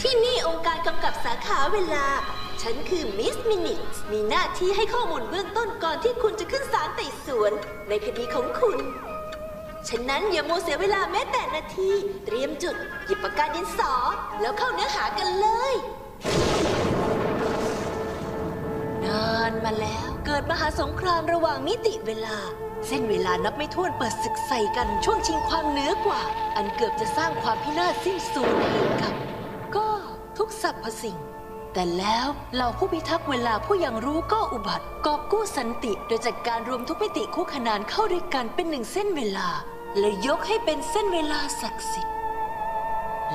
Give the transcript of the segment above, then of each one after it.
ที่นี่องค์การกำกับสาขาเวลา ฉันคือมิสมินิทมีหน้าที่ให้ข้อมูลเบื้องต้นก่อนที่คุณจะขึ้นศาลไต่สวน ในคดีของคุณ ฉะนั้นอย่าโมวเสียเวลาแม้แต่นาที เตรียมจุด หยิบปากกาดินสอ แล้วเข้าเนื้อหากันเลย นานมาแล้วเกิดมหาสงครามระหว่างมิติเวลา เส้นเวลานับไม่ถ้วนเปิดศึกใส่กันช่วงชิงความเหนือกว่า อันเกือบจะสร้างความพินาศสิ้นสูญให้กับ ก็ทุกสรรพสิ่ง แต่แล้วเหล่าผู้พิทักษ์เวลาผู้ยังรู้ก็อุบัติกอบกู้สันติโดยจัดการรวมทุกมิติคู่ขนานเข้าด้วยกันเป็นหนึ่งเส้นเวลา และยกให้เป็นเส้นเวลาศักดิ์สิทธิ์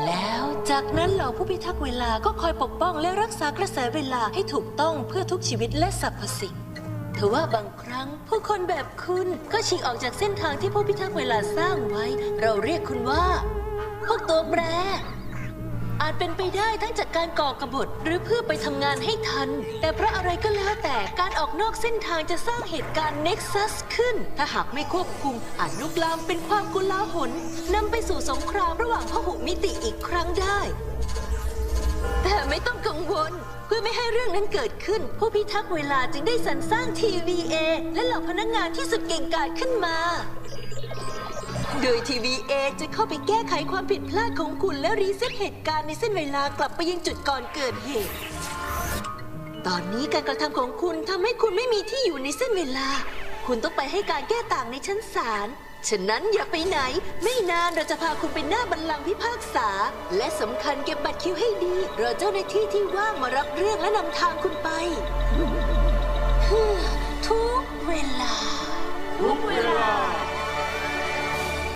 แล้วจากนั้นเหล่าผู้พิทักษ์เวลาก็คอยปกป้องและรักษากระแสเวลาให้ถูกต้องเพื่อทุกชีวิตและสรรพสิ่ง ทว่าบางครั้งผู้คนแบบคุณก็ฉีกออกจากเส้นทางที่ผู้พิทักษ์เวลาสร้างไว้ เราเรียกคุณว่า พวกตัวแปร อาจเป็นไปได้ทั้งจากการก่อกบฏหรือเพื่อไปทำงานให้ทัน แต่เพราะอะไรก็แล้วแต่การออกนอกเส้นทางจะสร้างเหตุการณ์เน็กซัสขึ้น ถ้าหากไม่ควบคุมอาจลุกลามเป็นความกุลาหลนำไปสู่สงครามระหว่างพหุมิติอีกครั้งได้ เพื่อไม่ให้เรื่องนั้นเกิดขึ้น ผู้พิทักษ์เวลาจึงได้สรรสร้าง TVA และเหล่าพนักงานที่สุดเก่งกาจขึ้นมา โดย TVA จะเข้าไปแก้ไขความผิดพลาดของคุณและรีเซ็ตเหตุการณ์ในเส้นเวลากลับไปยังจุดก่อนเกิดเหตุ ตอนนี้การกระทำของคุณทำให้คุณไม่มีที่อยู่ในเส้นเวลา คุณต้องไปให้การแก้ต่างในชั้นศาล ฉะนั้นอย่าไปไหน ไม่นานเราจะพาคุณไปหน้าบัลลังก์พิพากษา และสำคัญเก็บบัตรคิวให้ดีรอเจ้าหน้าที่ที่ว่างมารับเรื่องและนำทางคุณไป ทุกเวลาทุกเวลา